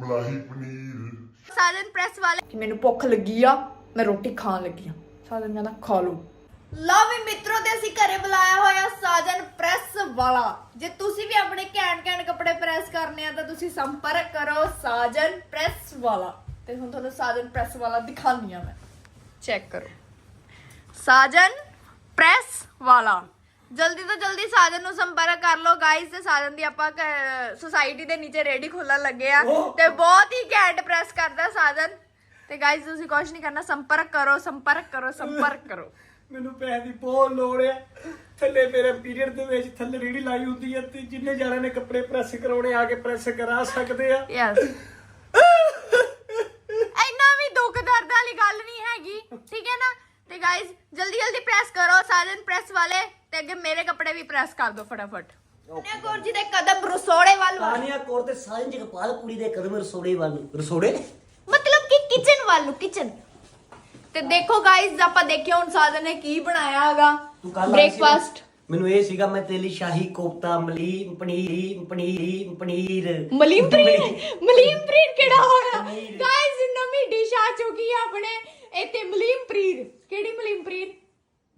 ਮਲਾਹੀ ਪਨੀਰ। ਸਾਜਨ press ਵਾਲੇ। ਕਿ ਮੈਨੂੰ ਭੁੱਖ ਲੱਗੀ ਆ ਮੈਂ ਰੋਟੀ ਖਾਣ ਲੱਗੀ ਆ। ਸਾਜਨ ਕਹਿੰਦਾ ਖਾ ਲਓ। ਲਓ ਵੀ ਮਿੱਤਰੋ ਤੇ ਅਸੀਂ ਘਰੇ ਬੁਲਾਇਆ ਹੋਇਆ ਸਾਜਨ ਪ੍ਰੈਸ ਵਾਲਾ। ਜੇ ਤੁਸੀਂ ਵੀ ਆਪਣੇ ਘੈਂਟ ਘੈਂਟ ਕੱਪੜੇ ਪ੍ਰੈਸ ਕਰਨੇ ਆ ਤਾਂ ਤੁਸੀਂ ਸੰਪਰਕ ਕਰੋ ਸਾਜਨ ਪ੍ਰੈਸ ਵਾਲਾ। ਤੇ ਹੁਣ ਤੁਹਾਨੂੰ ਸਾਜਨ ਪ੍ਰੈਸ ਵਾਲਾ ਦਿਖਾਉਂਦੀ ਆ ਮੈਂ। ਚੈੱਕ ਕਰੋ। ਸਾਜਨ ਪ੍ਰੈਸ ਵਾਲਾ। ਜਲਦੀ ਤੋਂ ਜਲਦੀ ਸਾਜਨ ਨੂੰ ਸੰਪਰਕ ਕਰ ਲਓ ਗਾਇਸ ਤੇ ਸਾਜਨ ਦੀ ਆਪਾਂ ਸੁਸਾਇਟੀ ਦੇ ਨੀਚੇ ਰੇਡੀ ਖੋਲਣ ਲੱਗੇ ਆ ਤੇ ਬਹੁਤ ਹੀ ਘੈਂਟ ਪ੍ਰੈਸ ਕਰਦਾ ਸਾਜਨ। ਤੇ ਗਾਇਸ ਤੁਸੀਂ ਕੁਝ ਨਹੀਂ ਕਰਨਾ ਸੰਪਰਕ ਕਰੋ ਸੰਪਰਕ ਕਰੋ ਸੰਪਰਕ ਕਰੋ। ਮੈਨੂੰ ਪੈਸੇ ਦੀ ਬਹੁਤ ਲੋੜ ਆ। ਥੱਲੇ ਮੇਰੇ ਪੀਰੀਅਡ ਦੇ ਵਿੱਚ ਥੱਲੇ ਰੇੜੀ ਲਾਈ ਹੁੰਦੀ ਆ ਤੇ ਜਿੰਨੇ ਜਾਣਿਆਂ ਨੇ ਕੱਪੜੇ ਪ੍ਰੈਸ ਕਰਾਉਣੇ ਆ ਕੇ ਪ੍ਰੈਸ ਕਰਾ ਸਕਦੇ ਆ। ਯੈਸ ਇੰਨਾ ਵੀ ਦੁੱਖ ਦਰਦ ਵਾਲੀ ਗੱਲ ਨਹੀਂ ਹੈਗੀ ਠੀਕ ਹੈ ਨਾ? ਤੇ ਗਾਇਜ਼ ਜਲਦੀ ਜਲਦੀ ਪ੍ਰੈਸ ਕਰੋ ਸਾਜਨ ਪ੍ਰੈਸ ਵਾਲੇ ਤੇ ਅੱਗੇ ਮੇਰੇ ਕੱਪੜੇ ਵੀ ਪ੍ਰੈਸ ਕਰ ਦਿਓ ਫਟਾਫਟ। ਨੇ ਕੌਰ ਜੀ ਦੇ ਕਦਮ ਰਸੋੜੇ ਵੱਲ ਵੱਲ। ਤਾਨੀਆ ਕੌਰ ਤੇ ਸਾਜਨ ਜਗਪਾਲ ਕੁੜੀ ਦੇ ਕਦਮ ਰਸੋੜੇ ਵੱਲ ਨੂੰ। ਰਸੋੜੇ? ਮਤਲਬ ਕਿ ਕਿਚਨ ਵੱਲ ਨੂੰ ਕਿਚਨ ਤੇ ਦੇਖੋ ਗਾਇਜ਼ ਆਪਾਂ ਦੇਖਿਆ ਹੁਣ ਸਾਜਨ ਨੇ ਕੀ ਬਣਾਇਆ ਹੈਗਾ। ਤੂੰ ਕੱਲ ਆਈ ਸੀ ਨਾ? ਬ੍ਰੇਕਫਾਸਟ ਮੈਨੂੰ ਇਹ ਸੀਗਾ ਮੈਂ ਤੇਰੇ ਲਈ ਸ਼ਾਹੀ ਕੋਫਤਾ ਮਲੀ ਪਨੀਰ ਪਨੀਰ ਪਨੀਰ। ਮਲੀਮ ਮਲੀਮ ਕਿਹੜਾ ਹੋਇਆ? ਪਨੀਰ। ਗਾਇਜ਼ ਨਵੀਂ ਡਿਸ਼ ਆ ਚੁੱਕੀ ਹੈ ਆਪਣੇ। ਇੱਥੇ ਮਲੀਮ ਪ੍ਰੀਰ ਕਿਹੜੀ ਮਲੀਮ ਪ੍ਰੀਰ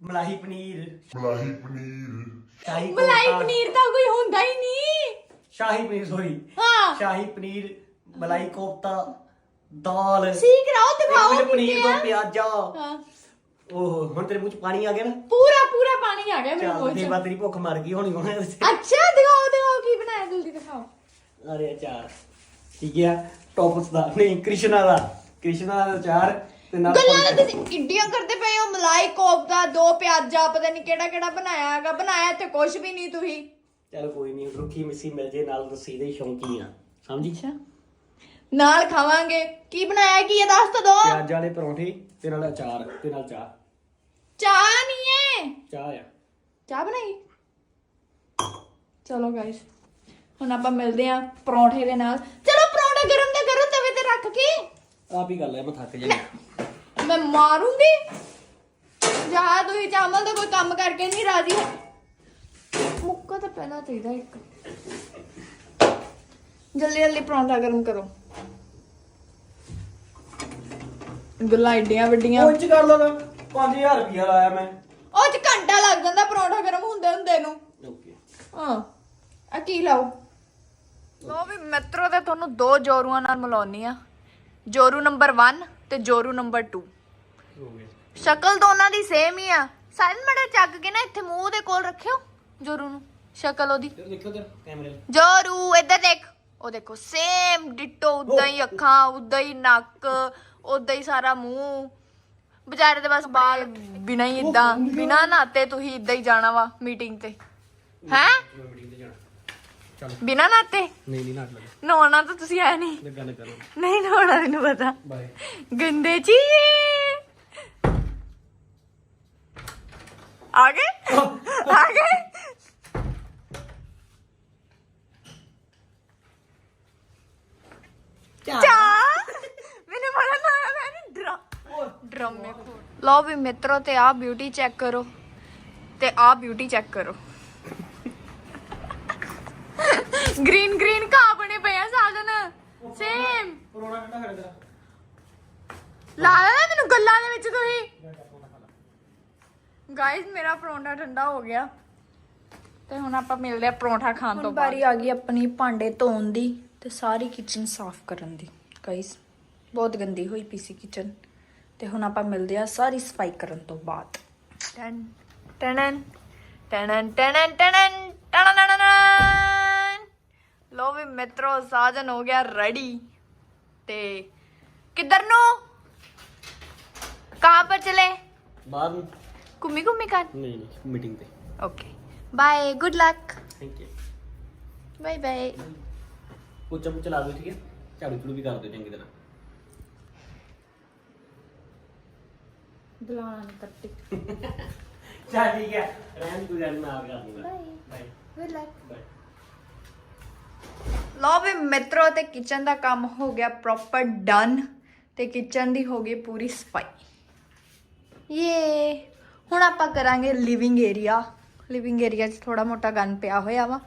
ਮਲਾਹੀ ਪਨੀਰ। ਮਲਾਹੀ ਪਨੀਰ। ਸ਼ਾਹੀ ਮਲਾਈ ਕੋਫਤਾ, ਪਨੀਰ ਤਾਂ ਕੋਈ ਹੁੰਦਾ ਹੀ ਨਹੀਂ। ਸ਼ਾਹੀ ਪਨੀਰ ਸੋਰੀ ਹਾਂ। ਸ਼ਾਹੀ ਪਨੀਰ ਮਲਾਈ ਕੋਫਤਾ ਦਾਲ। ਸੀਖ ਰਾਓ ਇੱਕ ਦਿਖਾਓ ਮਿੰਟ ਪਨੀਰ ਕਿੱਥੇ ਆ? ਪਿਆਜ਼ਾ। ਹਾਂ। ਓਹ ਹੁਣ ਤੇਰੇ ਮੂੰਹ ਚ ਪਾਣੀ ਆ ਗਿਆ ਨਾ? ਪੂਰਾ ਪੂਰਾ ਪਾਣੀ ਆ ਗਿਆ ਮੇਰੇ ਚੱਲ ਮੂੰਹ ਦੇ ਬਾਤ ਤੇਰੀ ਭੁੱਖ ਮਰ ਗਈ ਹੋਣੀ ਹੁਣ। ਅੱਛਾ ਦਿਖਾਓ ਦਿਖਾਓ ਕੀ ਬਣਾਇਆ ਜਲਦੀ ਦਿਖਾਓ। ਅਰੇ ਅਚਾਰ। ਠੀਕ ਹੈ ਟੌਪਸ ਦਾ। ਨਹੀਂ ਕ੍ਰਿਸ਼ਨਾ ਦਾ। ਕ੍ਰਿਸ਼ਨਾ ਦਾ ਅਚਾਰ। ਤੇ ਨਾਲ ਗੱਲਾਂ ਤਾਂ ਤੁਸੀਂ ਇੱਡੀਆਂ ਕਰਦੇ ਪਏ ਹੋ ਮਲਾਈ ਕੋਫਤਾ ਦੋ ਪਿਆਜ਼ਾ ਪਤਾ ਨਹੀਂ ਕਿਹੜਾ ਕਿਹੜਾ ਬਣਾਇਆ ਹੈਗਾ ਬਣਾਇਆ ਤੇ ਕੁਝ ਵੀ ਨਹੀਂ ਤੁਸੀਂ। ਚੱਲ ਕੋਈ ਨਹੀਂ ਰੁੱਖੀ ਮਿੱਸੀ ਮਿਲ ਜੇ ਨਾਲ ਲੱਸੀ ਦੇ ਸ਼ੌਂਕੀ ਆ। ਸਮਝੀ ਨਾਲ ਖਾਵਾਂਗੇ। ਕੀ ਬਣਾਇਆ ਕੀ ਇਹ ਦੱਸ ਤਾਂ ਦੋ। ਪਿਆਜ਼ ਵਾਲੇ ਪਰੌਂਠੇ ਤੇ ਨਾਲ ਅਚਾਰ ਤੇ ਨਾਲ ਚਾਹ। ਚਾਹ ਨਹੀਂ ਹੈ ਚਾਹ ਆ। ਚਾਹ ਬਣਾਈ? ਚਲੋ ਗਾਇਸ ਹੁਣ ਆਪਾਂ ਮਿਲਦੇ ਆਂ ਪਰੌਂਠੇ ਦੇ ਨਾਲ। ਚਲੋ ਪਰੌਂਠਾ ਗਰਮ ਤਾਂ ਕਰੋ ਤਵੇ ਤੇ ਰੱਖ ਕੇ। ਆਪ ਹੀ ਗੱਲ ਹੈ ਮੈਂ ਥੱਕ ਜਾਣਾ ਮੈਂ ਮਾਰੂੰਗੀ। ਜਹਾ ਤੁਸੀਂ ਚਾਵਲ ਦਾ ਕੋਈ ਕੰਮ ਕਰਕੇ ਨਹੀਂ ਰਾਜੀ ਮੁੱਕਾ ਤਾਂ ਪਹਿਲਾਂ ਚਾਹੀਦਾ ਇੱਕ। ਜਲਦੀ ਜਲਦੀ ਪਰੌਂਠਾ ਗਰਮ ਕਰੋ। ਗੱਲਾਂ ਏਡੀਆਂ ਵੱਡੀਆਂ। ਉਹ ਕਰ ਲਗਾ 5000 ਰੁਪਇਆ ਲਾਇਆ ਮੈਂ। ਉਹ ਚ ਘੰਟਾ ਲੱਗ ਜਾਂਦਾ ਪਰੌਂਠਾ ਗਰਮ ਹੁੰਦੇ ਹੁੰਦੇ ਨੂੰ। ਓਕੇ ਹਾਂ ਆ ਕੀ ਲਾਓ? ਲੋ ਵੀ ਮਿੱਤਰੋ ਤੇ ਤੁਹਾਨੂੰ ਦੋ ਜੋਰੂਆਂ ਨਾਲ ਮਿਲਾਉਣੀ ਆ ਜੋਰੂ ਨੰਬਰ 1 ਤੇ ਜੋਰੂ ਨੰਬਰ 2 ਹੋ ਗਿਆ ਸ਼ਕਲ ਦੋਨਾਂ ਦੀ ਸੇਮ ਹੀ ਆ। ਸਾਇਨ ਮੜੇ ਚੱਕ ਕੇ ਨਾ ਇੱਥੇ ਮੂੰਹ ਦੇ ਕੋਲ ਰੱਖਿਓ ਜੋਰੂ ਨੂੰ। ਸ਼ਕਲ ਉਹਦੀ। ਤੇ ਦੇਖੋ ਤੇ ਕੈਮਰੇ ਜੋਰੂ ਇੱਧਰ ਦੇਖ। ਉਹ ਦੇਖੋ ਸੇਮ ਡਿਟੋ ਉਦਾਂ ਹੀ ਅੱਖਾਂ ਉਦਾਂ ਹੀ ਨੱਕ ਉਦਾਂ ਹੀ ਸਾਰਾ ਮੂੰਹ। ਵਿਚਾਰੇ ਦੇ ਬਸ ਬਾਲ ਬਿਨਾਂ ਹੀ ਇਦਾਂ ਬਿਨਾਂ ਨਾਤੇ ਤੁਸੀਂ ਇਦਾਂ ਹੀ ਜਾਣਾ ਵਾ ਮੀਟਿੰਗ ਤੇ। ਹੈ? ਮੈਂ ਮੀਟਿੰਗ ਤੇ ਜਾਣਾ? ਚੱਲ। ਬਿਨਾਂ ਨਾਤੇ? ਨਹੀਂ ਨਹੀਂ ਨਾਟ ਲੱਗਾ ਨਹਾਉਣਾ ਤਾਂ ਤੁਸੀਂ ਹੈ ਨਹੀਂ। ਤੇ ਗੱਲ ਕਰੋ ਨਹੀਂ ਨਹਾਉਣਾ ਮੈਨੂੰ ਪਤਾ। ਬਾਏ ਗੰਦੇ ਜੀ ਆ ਗਏ ਆ ਗਏ ਮੈਨੂੰ ਬੜਾ ਨਾ ਮੈਂ ਨਹੀਂ ਡਰਾ ਡਰਾਮੇ ਖੋਰ ਲਓ ਵੀ ਮਿੱਤਰੋ ਤੇ ਆ ਬਿਊਟੀ ਚੈੱਕ ਕਰੋ ਤੇ ਆ ਬਿਊਟੀ ਚੈੱਕ ਕਰੋ ਗ੍ਰੀਨ ਗ੍ਰੀਨ ਕਾ ਬਣੇ ਪਏ ਆ ਸਾਜਨ ਸੇਮ ਕਰੋਨਾ ਕਿੰਨਾ ਖੜੇ ਤੇਰਾ ਲਾ ਲੈ ਮੈਨੂੰ ਗੱਲਾਂ ਦੇ ਵਿੱਚ ਤੁਸੀਂ ਗਾਇਸ ਮੇਰਾ ਪਰੌਂਠਾ ਠੰਡਾ ਹੋ ਗਿਆ। ਤੇ ਹੁਣ ਆਪਾਂ ਮਿਲਦੇ ਆ ਪਰੌਂਠਾ ਖਾਣ ਤੋਂ ਬਾਅਦ। ਵਾਰੀ ਆ ਗਈ ਆਪਣੀ ਭਾਂਡੇ ਧੋਣ ਦੀ ਤੇ ਸਾਰੀ ਕਿਚਨ ਸਾਫ਼ ਕਰਨ ਦੀ। ਗਾਇਸ ਬਹੁਤ ਗੰਦੀ ਹੋਈ ਪਈ ਸੀ ਕਿਚਨ ਤੇ ਹੁਣ ਆਪਾਂ ਮਿਲਦੇ ਆ ਸਾਰੀ ਸਫ਼ਾਈ ਕਰਨ ਤੋਂ ਬਾਅਦ। ਟਨ ਟਨਨ ਟਨਨ ਟਨਨ ਟਨਨ ਟਨਨ ਲੋ ਵੀ ਮਿੱਤਰੋ ਸਾਜਨ ਹੋ ਗਿਆ ਰੈਡੀ ਤੇ ਕਿੱਧਰ ਨੂੰ? ਕਹਾਂ ਪਰ ਚਲੇ? ਬਾਅਦ ਨੂੰ। ਘੁੰਮੀ ਘੁੰਮੀ ਕਰ ਨਹੀਂ ਨਹੀਂ ਮੀਟਿੰਗ ਤੇ okay bye good luck thank you bye bye ਪੁੱਛਾ ਪੁੱਛਾ ਲਾ ਦੋ ਠੀਕ ਹੈ ਝਾੜੂ ਝੂੜੂ ਵੀ ਕਰ ਦਿਓ ਚੰਗੀ ਤਰ੍ਹਾਂ ਬੁਲਾਣਾ ਨਹੀਂ ਕੱਟੀ ਚੱਲ ਠੀਕ ਹੈ ਰਹਿਣ ਗੱਲ ਨਾ ਆ ਕਰ ਦੂੰਗਾ bye bye good luck bye ਲਓ ਵੀ ਮਿੱਤਰੋ ਤੇ ਕਿਚਨ ਦਾ ਕੰਮ ਹੋ ਗਿਆ ਪ੍ਰੋਪਰ ਡਨ ਤੇ ਕਿਚਨ ਦੀ ਹੋ ਗਈ ਪੂਰੀ ਸਫ਼ਾਈ ਯੇ ਹੁਣ ਆਪਾਂ ਕਰਾਂਗੇ ਲਿਵਿੰਗ ਏਰੀਆ ਲਿਵਿੰਗ ਏਰੀਆ 'ਚ ਥੋੜਾ ਮੋਟਾ ਗੰਦ ਪਿਆ ਹੋਇਆ ਵਾ।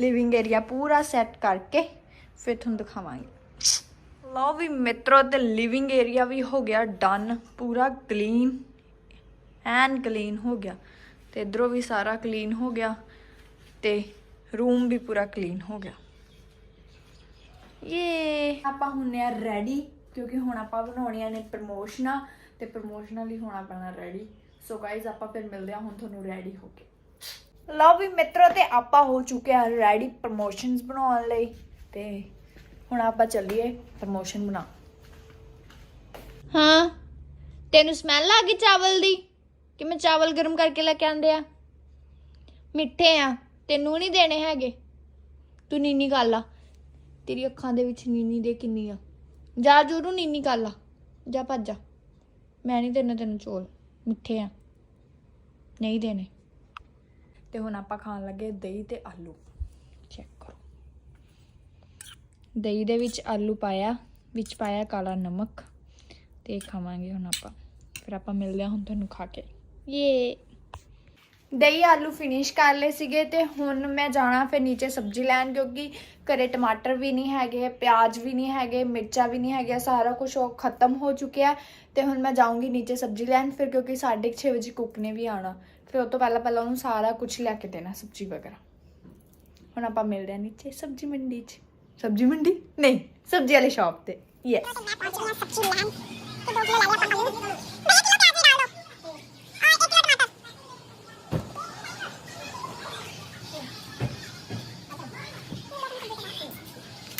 ਲਿਵਿੰਗ ਏਰੀਆ ਪੂਰਾ ਸੈੱਟ ਕਰਕੇ ਫਿਰ ਤੁਹਾਨੂੰ ਦਿਖਾਵਾਂਗੇ। ਲਓ ਵੀ ਮਿੱਤਰੋ, ਤੇ ਲਿਵਿੰਗ ਏਰੀਆ ਵੀ ਹੋ ਗਿਆ ਡਨ ਪੂਰਾ ਕਲੀਨ ਐਨ ਕਲੀਨ ਹੋ ਗਿਆ। ਤੇ ਇਧਰੋਂ ਵੀ ਸਾਰਾ ਕਲੀਨ ਹੋ ਗਿਆ, ਤੇ ਰੂਮ ਵੀ ਪੂਰਾ ਕਲੀਨ ਹੋ ਗਿਆ। ਇਹ ਆਪਾਂ ਹੁੰਨੇ ਆ ਰੈਡੀ ਕਿਉਂਕਿ ਹੁਣ ਆਪਾਂ ਬਣਾਉਣੀਆਂ ਨੇ ਪ੍ਰਮੋਸ਼ਨਾਂ ਤੇ ਪ੍ਰਮੋਸ਼ਨਾਂ ਲਈ ਹੋਣਾ ਪੈਣਾ ਰੈਡੀ ਸੋ ਗਾਇਜ਼ ਆਪਾਂ ਫਿਰ ਮਿਲਦੇ ਆ ਹੁਣ ਤੁਹਾਨੂੰ ਰੈਡੀ ਹੋ ਕੇ। ਲਓ ਵੀ ਮਿੱਤਰੋ ਤੇ ਆਪਾਂ ਹੋ ਚੁੱਕੇ ਆ ਰੈਡੀ ਪ੍ਰਮੋਸ਼ਨਸ ਬਣਾਉਣ ਲਈ। ਤੇ ਹੁਣ ਆਪਾਂ ਚੱਲੀਏ ਪ੍ਰਮੋਸ਼ਨ ਬਣਾ ਹਾਂ ਤੈਨੂੰ ਸਮੈਲ ਆ ਗਈ ਚਾਵਲ ਦੀ? ਕਿ ਮੈਂ ਚਾਵਲ ਗਰਮ ਕਰਕੇ ਲੈ ਕੇ ਆਂਦੇ ਆ? ਮਿੱਠੇ ਆ ਤੈਨੂੰ ਨਹੀਂ ਦੇਣੇ ਹੈਗੇ। ਤੂੰ ਨੀਨੀ ਕਰ ਲਾ। ਤੇਰੀ ਅੱਖਾਂ ਦੇ ਵਿੱਚ ਨੀਨੀ ਦੇ ਕਿੰਨੀ ਆ। ਜਾ ਜੂਰੂ ਨੀਨੀ ਕਰ ਲਾ। ਜਾ ਭੱਜ ਜਾ। ਮੈਂ ਨਹੀਂ ਦੇਣੇ ਤੈਨੂੰ ਚੋਲ ਮਿੱਠੇ ਆ। ਨਹੀਂ ਦੇਣੇ। ਤੇ ਹੁਣ ਆਪਾਂ ਖਾਣ ਲੱਗੇ ਦਹੀਂ ਤੇ ਆਲੂ। ਚੈੱਕ ਕਰੋ। ਦਹੀਂ ਦੇ ਵਿੱਚ ਆਲੂ ਪਾਇਆ ਵਿੱਚ ਪਾਇਆ ਕਾਲਾ ਨਮਕ ਤੇ ਖਾਵਾਂਗੇ ਹੁਣ ਆਪਾਂ। ਫਿਰ ਆਪਾਂ ਮਿਲਦੇ ਹਾਂ ਹੁਣ ਤੁਹਾਨੂੰ ਖਾ ਕੇ। ਇਹ ਦਹੀਂ ਆਲੂ ਫਿਨਿਸ਼ ਕਰ ਲਏ ਸੀਗੇ ਤੇ ਹੁਣ ਮੈਂ ਜਾਣਾ ਫਿਰ ਨੀਚੇ ਸਬਜ਼ੀ ਲੈਣ ਕਿਉਂਕਿ ਘਰੇ ਟਮਾਟਰ ਵੀ ਨਹੀਂ ਹੈਗੇ, ਪਿਆਜ਼ ਵੀ ਨਹੀਂ ਹੈਗੇ, ਮਿਰਚਾਂ ਵੀ ਨਹੀਂ ਹੈਗੀਆਂ, ਸਾਰਾ ਕੁਝ ਉਹ ਖਤਮ ਹੋ ਚੁੱਕਿਆ ਤੇ ਹੁਣ ਮੈਂ ਜਾਊਂਗੀ ਨੀਚੇ ਸਬਜ਼ੀ ਲੈਣ ਫਿਰ ਕਿਉਂਕਿ 6:30 ਵਜੇ ਕੁੱਕ ਨੇ ਵੀ ਆਣਾ ਫਿਰ ਉਹ ਤੋਂ ਪਹਿਲਾਂ ਪਹਿਲਾਂ ਉਹਨੂੰ ਸਾਰਾ ਕੁਝ ਲੈ ਕੇ ਦੇਣਾ ਸਬਜ਼ੀ ਵਗੈਰਾ। ਹੁਣ ਆਪਾਂ ਮਿਲਦੇ ਹਾਂ ਨੀਚੇ ਸਬਜ਼ੀ ਮੰਡੀ 'ਚ। ਸਬਜ਼ੀ ਮੰਡੀ? ਨਹੀਂ, ਸਬਜ਼ੀ ਵਾਲੀ ਸ਼ਾਪ ਤੇ। ਯੈਸ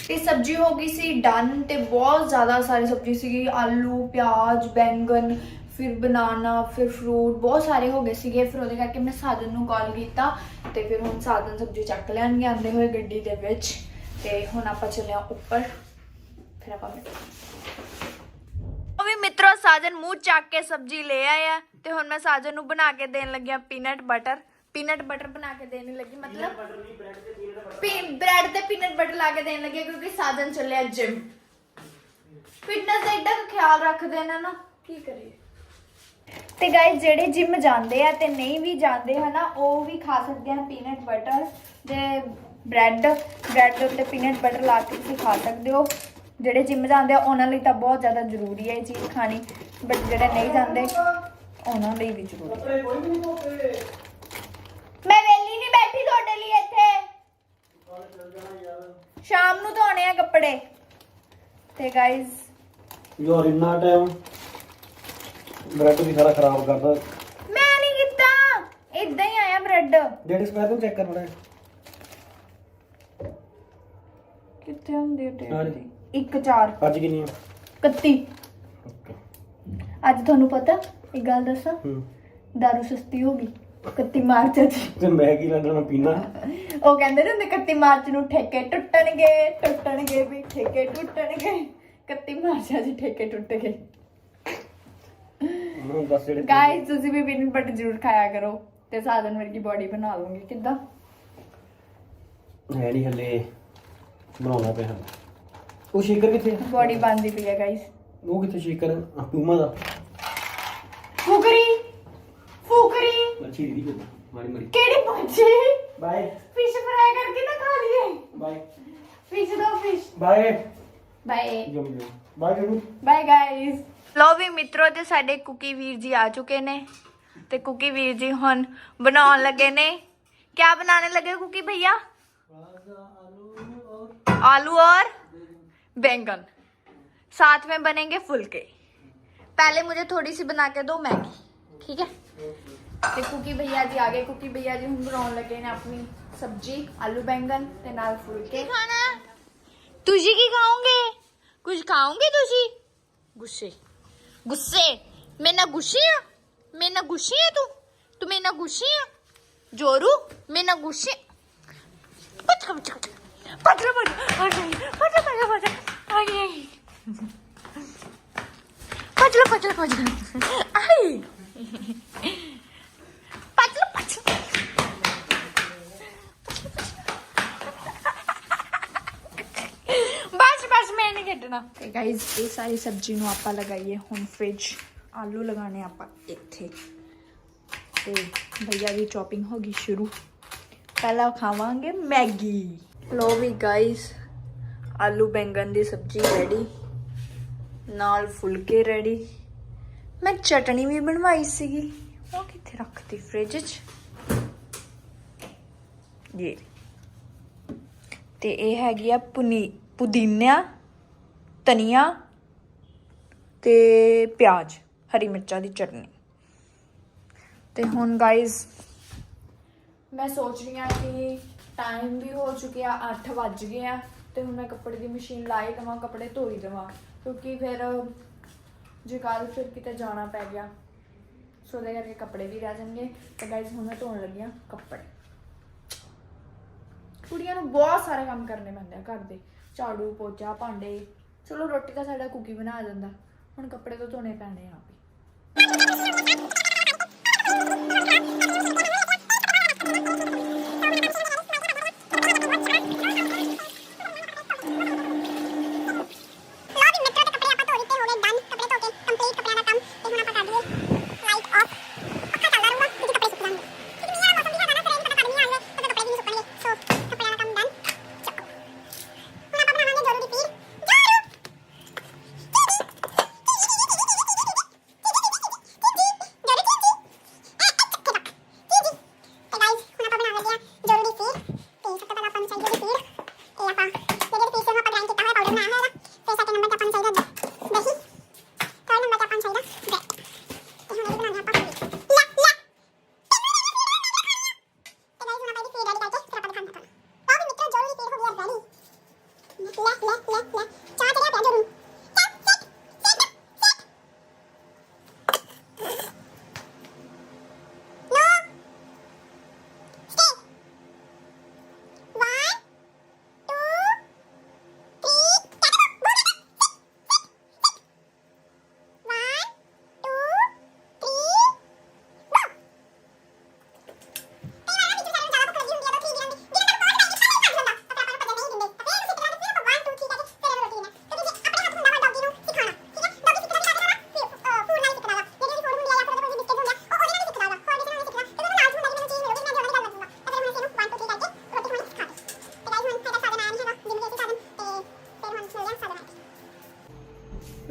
ਤੇ ਸਬਜ਼ੀ ਹੋ ਗਈ ਸੀ ਡਨ ਤੇ ਬਹੁਤ ਜ਼ਿਆਦਾ ਸਾਰੀ ਸਬਜ਼ੀ ਸੀਗੀ, ਆਲੂ, ਪਿਆਜ਼ ਬੈਂਗਨ ਫਿਰ ਬਨਾਨਾ, ਫਿਰ ਫਰੂਟ ਬਹੁਤ ਸਾਰੇ ਹੋ ਗਏ ਸੀਗੇ। ਫਿਰ ਉਹਦੇ ਕਰਕੇ ਮੈਂ ਸਾਜਨ ਨੂੰ ਕਾਲ ਕੀਤਾ ਤੇ ਫਿਰ ਹੁਣ ਸਾਜਨ ਸਬਜ਼ੀ ਚੱਕ ਲੈਣਗੇ ਆਂਦੇ ਹੋਏ ਗੱਡੀ ਦੇ ਵਿੱਚ। ਤੇ ਹੁਣ ਆਪਾਂ ਚੱਲਿਆ ਉੱਪਰ। ਫਿਰ ਆਪਾਂ ਮਿਲਦੇ ਵੀ ਮਿੱਤਰੋ ਸਾਜਨ ਮੂੰਹ ਚੱਕ ਕੇ ਸਬਜ਼ੀ ਲੈ ਆਇਆ ਤੇ ਹੁਣ ਮੈਂ ਸਾਜਨ ਨੂੰ ਬਣਾ ਕੇ ਦੇਣ ਲੱਗਿਆ ਪੀਨਟ ਬਟਰ ਪੀਨਟ ਬਟਰ ਬਣਾ ਕੇ ਦੇਣ ਲੱਗੀ, ਮਤਲਬ ਬ੍ਰੈਡ ਤੇ ਪੀਨਟ ਬਟਰ ਲਾ ਕੇ ਦੇਣ ਲੱਗੇ ਕਿਉਂਕਿ ਸਾਜਨ ਚੱਲਿਆ ਜਿਮ ਫਿਟਨੈਸ ਦਾ ਕੁ ਖਿਆਲ ਰੱਖਦੇ ਨੇ ਨਾ। ਕੀ ਕਰੀਏ? ਤੇ ਗਾਇਸ ਜਿਹੜੇ ਜਿਮ ਜਾਂਦੇ ਆ ਤੇ ਨਹੀਂ ਵੀ ਜਾਂਦੇ ਹਨਾ ਉਹ ਵੀ ਖਾ ਸਕਦੇ ਆ ਪੀਨਟ ਬਟਰ ਤੇ ਬ੍ਰੈਡ ਬ੍ਰੈਡ ਦੇ ਉੱਤੇ ਪੀਨਟ ਬਟਰ ਲਾ ਕੇ ਤੁਸੀਂ ਖਾ ਸਕਦੇ ਹੋ। ਜਿਹੜੇ ਜਿਮ ਜਾਂਦੇ ਆ ਉਹਨਾਂ ਲਈ ਤਾਂ ਬਹੁਤ ਜ਼ਿਆਦਾ ਜ਼ਰੂਰੀ ਹੈ ਇਹ ਚੀਜ਼ ਖਾਣੀ। ਬਟ ਜਿਹੜੇ ਨਹੀਂ ਜਾਂਦੇ ਉਹਨਾਂ ਲਈ ਵੀ ਜ਼ਰੂਰੀ ਹੈ। ਮੈਂ ਵੇਲੀ ਨਹੀਂ ਬੈਠੀ ਤੁਹਾਡੇ ਲਈ ਸ਼ਾਮ ਨੂੰ ਧੋਣੇ ਆ ਕੱਪੜੇ। ਤੇ ਗਾਇਜ਼ ਯਾਰ ਇੰਨਾ ਟਾਈਮ ਬ੍ਰੈਡ ਵੀ ਸਾਰਾ ਖਰਾਬ ਕਰਦਾ। ਮੈਂ ਨਹੀਂ ਕੀਤਾ। ਇਦਾਂ ਹੀ ਆਇਆ ਬ੍ਰੈਡ ਜਿਹੜੀ ਸਪੈਰ ਨੂੰ ਚੈੱਕ ਕਰਨਾ ਕਿੱਥੇ ਹੁੰਦੀ ਹੈ ਹਾਂਜੀ। ਇੱਕ ਚਾਰ। ਅੱਜ ਕਿੰਨੀ ਆ? 31 ਅੱਜ ਤੁਹਾਨੂੰ ਪਤਾ ਇੱਕ ਗੱਲ ਦੱਸਾਂ? ਹੂੰ। ਦਾਰੂ ਸਸਤੀ ਹੋ ਗਈ। 31 ਮਾਰਚ ਤੇ ਮੈਂ ਕੀ ਲੈਣਾ ਪੀਣਾ। ਉਹ ਕਹਿੰਦੇ ਨੇ ਹੁੰਦੇ 31 ਮਾਰਚ ਨੂੰ ਠੇਕੇ ਟੁੱਟਣਗੇ ਟੁੱਟਣਗੇ ਵੀ ਠੇਕੇ ਟੁੱਟਣਗੇ। 31 ਮਾਰਚ ਅੱਜ ਠੇਕੇ ਟੁੱਟ ਗਏ ਦੱਸ ਜਿਹੜੇ ਗਾਇਸ ਤੁਸੀਂ ਵੀ ਪੀਨਟ ਬਟਰ ਜ਼ਰੂਰ ਖਾਇਆ ਕਰੋ ਤੇ ਸਾਧਨ ਵਰਗੀ ਬੋਡੀ ਬਣਾ ਲਓਗੇ ਕਿੱਦਾਂ? ਹੈ ਨਹੀਂ ਹਲੇ ਬਣਾਉਣਾ ਪਿਆ। ਹਲੇ। ਉਹ ਸ਼ੇਕਰ ਕਿੱਥੇ ਆ? ਬੋਡੀ ਬਣਦੀ ਪਈ ਹੈ ਗਾਇਸ ਉਹ ਕਿੱਥੇ ਸ਼ੇਕਰ ਆ? ਪੂਮਾ ਦਾ। ਫੁਕਰੀ! ਫੁਕਰੀ ਮੱਛੀ ਦੀ ਕੋਈ ਮਾਰੀ ਮਾਰੀ ਕਿਹੜੀ ਮੱਛੀ ਬਾਏ ਫਿਸ਼ ਫਰਾਈ ਕਰਕੇ ਨਾ ਖਾ ਲਈਏ ਬਾਏ ਫਿਸ਼ ਦੋ ਫਿਸ਼ ਬਾਏ ਬਾਏ ਜਮ ਜਮ ਬਾਏ ਜਰੂਰ ਬਾਏ ਗਾਇਸ ਲੋ ਵੀ ਮਿੱਤਰੋ ਤੇ ਸਾਡੇ ਕੁਕੀ ਵੀਰ ਜੀ ਆ ਚੁੱਕੇ ਨੇ ਤੇ ਕੁਕੀ ਵੀਰ ਜੀ ਹੁਣ ਬਣਾਉਣ ਲੱਗੇ ਨੇ ਕੀ बनाने लगे कुकी भैया आलू और बैंगन साथ में बनेंगे फुलके पहले मुझे थोड़ी सी बना के दो मैगी ठीक है कि कुकी भैया जी आ गए। कुकी भैया जी हूँ बनाने लगे ने अपनी सब्ज़ी, आलू बैंगन ते नाल फुलके। खाना। तुझी की खाओगे? कुछ खाओगे तुझी? गुस्से। गुस्से? मैं ना गुस्से है? मैं ना गुस्से है तू? तू मैं ना गुस्से है? जोरू मैं ना गुस्से पटका पटका पटका पटका पटका पटका पटका आई आई पटका पटका पटका आई ਆਈ ਪੱਟ ਬਸ ਬਸ, ਮੈਂ ਨਹੀਂ ਖੇਡਣਾ। ਤੇ ਗਾਇਸ ਇਹ ਸਾਰੀ ਸਬਜ਼ੀ ਨੂੰ ਆਪਾਂ ਲਗਾਈਏ ਹੁਣ ਫ੍ਰਿਜ ਆਲੂ ਲਗਾਣੇ ਆਪਾਂ ਇੱਥੇ। ਤੇ ਭਈਆ ਦੀ ਚੌਪਿੰਗ ਹੋ ਗਈ ਸ਼ੁਰੂ। ਪਹਿਲਾਂ ਖਾਵਾਂਗੇ ਮੈਗੀ। ਲੋ ਵੀ ਗਾਇਸ ਆਲੂ ਬੈਂਗਨ ਦੀ ਸਬਜ਼ੀ ਰੈਡੀ ਨਾਲ ਫੁਲਕੇ ਰੈਡੀ ਮੈਂ ਚਟਣੀ ਵੀ ਬਣਵਾਈ ਸੀਗੀ। ਉਹ ਕਿੱਥੇ ਰੱਖਤੀ ਫ੍ਰਿਜ 'ਚ ਇਹ ਤੇ ਇਹ ਹੈਗੀ ਆ ਪੁਨੀ ਪੁਦੀਨਾ ਧਨੀਆ ਤੇ ਪਿਆਜ਼ ਹਰੀ ਮਿਰਚਾਂ ਦੀ ਚਟਨੀ ਤੇ ਹੁਣ ਗਾਇਜ਼ ਮੈਂ ਸੋਚ ਰਹੀ ਹਾਂ ਕਿ ਟਾਈਮ ਵੀ ਹੋ ਚੁੱਕਿਆ 8 ਵੱਜ ਗਏ ਆ ਤੇ ਹੁਣ ਮੈਂ ਕੱਪੜੇ ਦੀ ਮਸ਼ੀਨ ਲਾਈ ਦੇਵਾਂ ਕੱਪੜੇ ਧੋਈ ਹੀ ਦੇਵਾਂ ਕਿਉਂਕਿ ਫਿਰ, ਜੇ ਕੱਲ ਫਿਰ ਕਿਤੇ ਜਾਣਾ ਪੈ ਗਿਆ ਸੋ ਉਹਦੇ ਕਰਕੇ ਕੱਪੜੇ ਵੀ ਰਹਿ ਜਾਣਗੇ। ਤੇ ਗਾਇਜ਼ ਹੁਣ ਮੈਂ ਧੋਣ ਲੱਗੀ ਹਾਂ ਕੱਪੜੇ। ਕੁੜੀਆਂ ਨੂੰ ਬਹੁਤ ਸਾਰੇ ਕੰਮ ਕਰਨੇ ਪੈਂਦੇ ਆ ਘਰ ਦੇ। ਝਾੜੂ, ਪੋਚਾ, ਭਾਂਡੇ। ਚਲੋ ਰੋਟੀ ਤਾਂ ਸਾਡਾ ਕੁਕੀ ਬਣਾ ਜਾਂਦਾ ਹੁਣ ਕੱਪੜੇ ਤਾਂ ਧੋਣੇ ਪੈਣੇ ਆ ਵੀ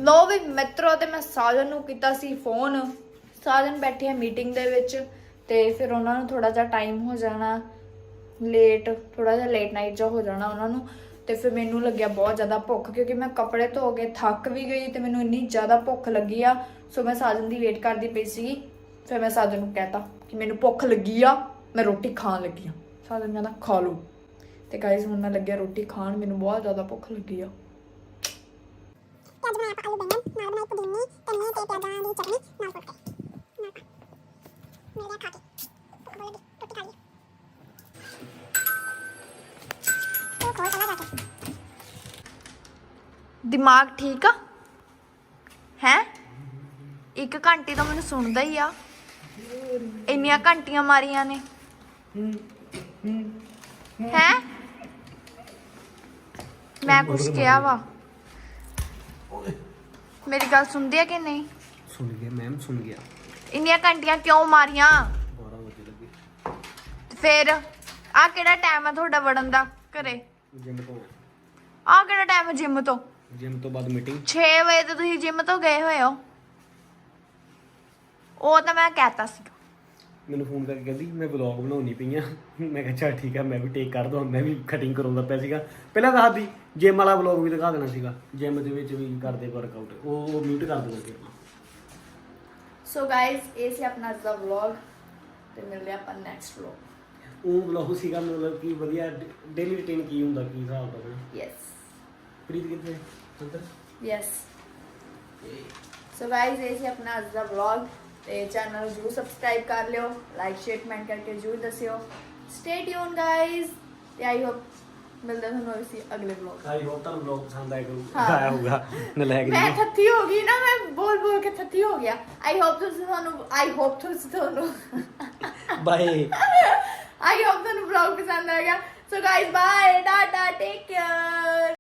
ਲੋ ਵੀ ਮਿੱਤਰੋ, ਤੇ ਮੈਂ ਸਾਜਨ ਨੂੰ ਕੀਤਾ ਸੀ ਫੋਨ ਸਾਜਨ ਬੈਠੇ ਆ ਮੀਟਿੰਗ ਦੇ ਵਿੱਚ, ਤੇ ਫਿਰ ਉਹਨਾਂ ਨੂੰ ਥੋੜਾ ਜਿਹਾ ਟਾਈਮ ਹੋ ਜਾਣਾ। ਲੇਟ ਥੋੜਾ ਜਿਹਾ ਲੇਟ ਨਾਈਟ ਜਾ ਹੋ ਜਾਣਾ ਉਹਨਾਂ ਨੂੰ। ਤੇ ਫਿਰ ਮੈਨੂੰ ਲੱਗਿਆ ਬਹੁਤ ਜ਼ਿਆਦਾ ਭੁੱਖ, ਕਿਉਂਕਿ ਮੈਂ ਕੱਪੜੇ ਧੋ ਕੇ ਥੱਕ ਵੀ ਗਈ ਤੇ ਮੈਨੂੰ ਇੰਨੀ ਜ਼ਿਆਦਾ ਭੁੱਖ ਲੱਗੀ ਆ। ਸੋ ਮੈਂ ਸਾਜਨ ਦੀ ਵੇਟ ਕਰਦੀ ਪਈ ਸੀਗੀ। ਫਿਰ ਮੈਂ ਸਾਜਨ ਨੂੰ ਕਹਿਤਾ ਕਿ ਮੈਨੂੰ ਭੁੱਖ ਲੱਗੀ ਆ, ਮੈਂ ਰੋਟੀ ਖਾਣ ਲੱਗੀ ਆ। ਸਾਜਨ ਕਹਿੰਦਾ, ਖਾ ਲਓ। ਤੇ ਗਾਇਸ ਹੁਣ ਮੈਂ ਲੱਗਿਆ ਰੋਟੀ ਖਾਣ, ਮੈਨੂੰ ਬਹੁਤ ਜ਼ਿਆਦਾ ਭੁੱਖ ਲੱਗੀ ਆ। ਅੱਜ ਬਣਾਇਆ ਆਪਾਂ ਆਲੂ ਬੈਂਗਣ ਨਾਲ ਬਣਾਈ ਪੁਦੀਨੇ ਧਨੀਏ ਤੇ ਪਿਆਜ਼ਾਂ ਦੀ ਚਟਨੀ ਨਾਲ ਫੁਲਕੇ ਨਾਲ ਖਾ। ਮਿਲਦੇ ਖਾ ਕੇ ਭੁੱਖ ਬਹੁਤ ਲੱਗੀ ਰੋਟੀ ਖਾ ਲਈ ਤੂੰ ਖੋਲ ਚਲਾ ਜਾ ਕੇ ਦਿਮਾਗ ਠੀਕ ਆ? ਹੈ? ਇੱਕ ਘੰਟੇ ਤੋਂ ਮੈਨੂੰ ਸੁਣਦਾ ਹੀ ਆ। ਇੰਨੀਆਂ ਘੰਟੀਆਂ ਮਾਰੀਆਂ ਨੇ। ਹੈ? ਮੈਂ ਕੁਛ ਕਿਹਾ ਵਾ। ਮੇਰੀ ਗੱਲ ਸੁਣਦੀ ਆ ਕਿ ਨਹੀਂ? ਸੁਣ ਗਿਆ ਮੈਮ ਸੁਣ ਗਿਆ। ਇੰਨੀਆਂ ਘੰਟੀਆਂ ਕਿਉਂ ਮਾਰੀਆਂ? 12 ਵਜੇ ਲੱਗੇ। ਤੇ ਫਿਰ ਆ ਕਿਹੜਾ ਟਾਈਮ ਆ ਤੁਹਾਡਾ ਵੜਨ ਦਾ ਘਰੇ? ਜਿਮ ਤੋਂ। ਆ ਕਿਹੜਾ ਟਾਈਮ ਹੈ ਜਿਮ ਤੋਂ? ਜਿਮ ਤੋਂ ਬਾਅਦ ਮੀਟਿੰਗ 6 ਵਜੇ ਤੇ ਤੁਸੀਂ ਜਿਮ ਤੋਂ ਗਏ ਹੋਏ ਹੋ। ਉਹ ਤਾਂ ਮੈਂ ਕਹਿਤਾ ਸੀ। ਮੈਨੂੰ ਫੋਨ ਕਰਕੇ ਕਹਿੰਦੀ ਮੈਂ ਵਲੌਗ ਬਣਾਉਣੀ ਪਈ ਆ। ਮੈਂ ਕਿਹਾ ਚੱਲ ਠੀਕ ਆ ਮੈਂ ਵੀ ਟੇਕ ਕਰ ਦਵਾਂ ਮੈਂ ਵੀ ਕਟਿੰਗ ਕਰਾਉਂਦਾ ਪਿਆ ਸੀਗਾ। ਪਹਿਲਾਂ ਦੱਸਦੀ ਜਿਮ ਵਾਲਾ ਵਲੌਗ ਵੀ ਦਿਖਾ ਦੇਣਾ ਸੀਗਾ ਜਿਮ ਦੇ ਵਿੱਚ ਵੀ ਕਰਦੇ ਵਰਕਆਊਟ ਉਹ ਮਿਊਟ ਕਰ ਦੇਣਾ ਫਿਰ ਸੋ ਗਾਇਜ਼ ਇਹ ਸੀ ਆਪਣਾ ਅੱਜ ਦਾ ਵਲੌਗ ਤੇ ਮਿਲਦੇ ਆਪਾਂ ਨੈਕਸਟ ਵਲੌਗ ਉਹ ਵਲੌਗ ਸੀਗਾ ਮਤਲਬ ਕਿ ਵਧੀਆ ਡੇਲੀ ਰੁਟੀਨ ਕੀ ਹੁੰਦਾ ਕੀ ਹਿਸਾਬ ਦਾ ਹੈ ਯੈਸ ਪ੍ਰੀਤ ਕਿੱਥੇ ਅੰਦਰ? ਯੈਸ ਸੋ ਗਾਇਜ਼ ਇਹ ਸੀ ਆਪਣਾ ਅੱਜ ਦਾ ਵਲੌਗ ਤੇ ਚੈਨਲ ਨੂੰ ਜਰੂਰ ਸਬਸਕ੍ਰਾਈਬ ਕਰ ਲਿਓ ਲਾਈਕ ਸ਼ੇਅਰ ਕਮੈਂਟ ਕਰਕੇ ਜਰੂਰ ਦੱਸਿਓ। ਸਟੇ ਟਿਊਨ ਗਾਇਜ਼ ਤੇ ਆਈ ਹੋਪ ਮਿਲਦੇ ਹਾਂ ਤੁਹਾਨੂੰ ਇਸੇ ਅਗਲੇ ਵਲੌਗ ਆਈ ਹੋਪ ਤੁਹਾਨੂੰ ਵਲੌਗ ਪਸੰਦ ਆਇਆ ਕਰੂ ਹਾਂ। ਆਇਆ ਹੋਊਗਾ। ਨਲਾਇਕ ਮੈਂ ਜੀ ਥੱਥੀ ਹੋ ਗਈ ਨਾ ਮੈਂ ਬੋਲ ਬੋਲ ਕੇ ਥੱਥੀ ਹੋ ਗਿਆ। ਆਈ ਹੋਪ ਤੁਸੀਂ ਤੁਹਾਨੂੰ ਆਈ ਹੋਪ ਤੁਸੀਂ ਤੁਹਾਨੂੰ ਬਾਏ ਆਈ ਹੋਪ ਤੁਹਾਨੂੰ ਵਲੌਗ ਪਸੰਦ ਆਏਗਾ so guys bye tata take care